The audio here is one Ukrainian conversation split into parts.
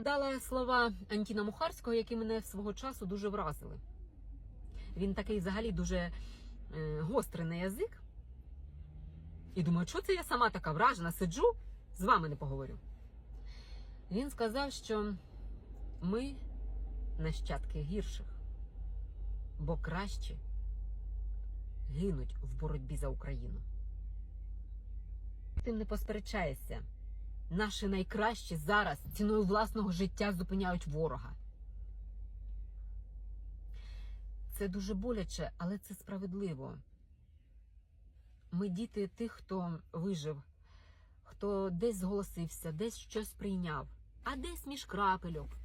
згадала слова Антіна Мухарського, які мене свого часу дуже вразили. Він такий взагалі дуже е, гострий на язик. І думаю, що це я сама така вражена, сиджу, з вами не поговорю. Він сказав, що ми нащадки гірших, бо кращі гинуть в боротьбі за Україну. Тим не посперечаєшся. Наші найкращі зараз ціною власного життя зупиняють ворога. Це дуже боляче, але це справедливо. Ми діти тих, хто вижив, хто десь зголосився, десь щось прийняв, а десь між крапельок.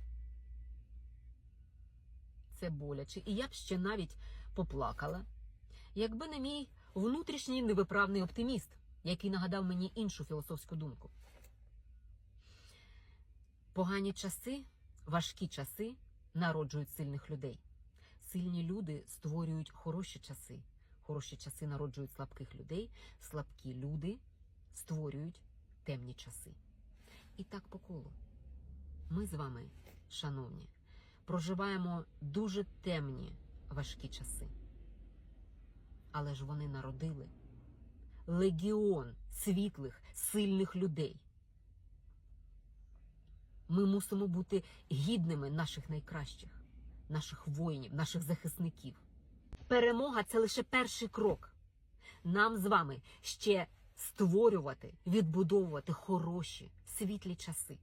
Це боляче. І я б ще навіть поплакала, якби не мій внутрішній невиправний оптиміст, який нагадав мені іншу філософську думку. Погані часи, важкі часи народжують сильних людей. Сильні люди створюють хороші часи. Хороші часи народжують слабких людей, слабкі люди створюють темні часи. І так по колу. Ми з вами, шановні, проживаємо дуже темні важкі часи. Але ж вони народили легіон світлих, сильних людей. Ми мусимо бути гідними наших найкращих, наших воїнів, наших захисників. Перемога це лише перший крок. Нам з вами ще створювати, відбудовувати хороші, світлі часи.